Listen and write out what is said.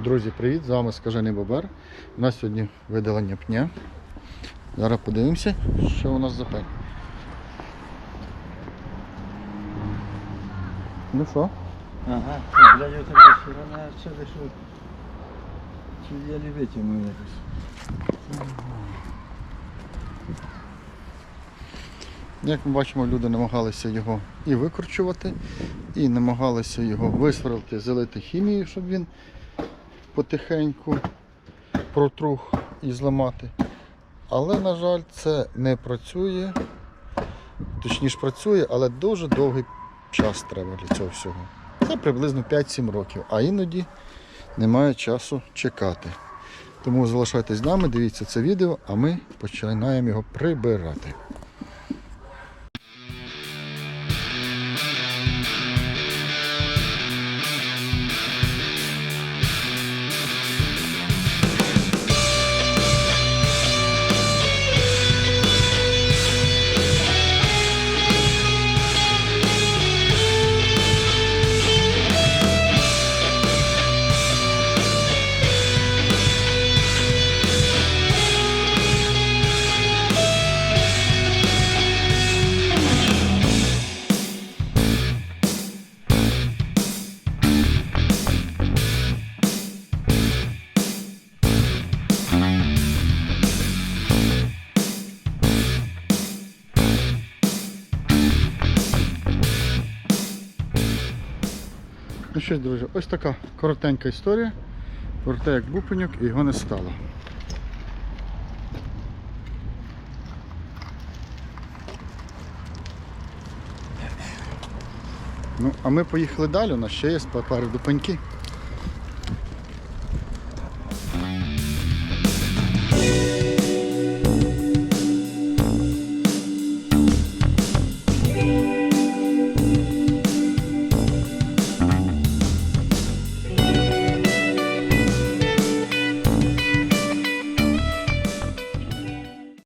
Друзі, привіт! З вами Скажений Бобер. У нас сьогодні видалення пня. Зараз подивимося, що у нас за пень. Ну що? Ага, це, блядь, оце сирена, це ви? Чи я не витягну якось? Як ми бачимо, люди намагалися його і викручувати, і намагалися його висверлити, залити хімією, щоб він потихеньку протрух і зламати. Але, на жаль, це не працює. Точніше працює, але дуже довгий час треба для цього всього. Це приблизно 5-7 років, а іноді немає часу чекати. Тому залишайтесь з нами, дивіться це відео, а ми починаємо його прибирати. Ну що друзі, ось така коротенька історія про те, як бупеньок і його не стало. Ну, а ми поїхали далі, у нас ще є попереду пеньки.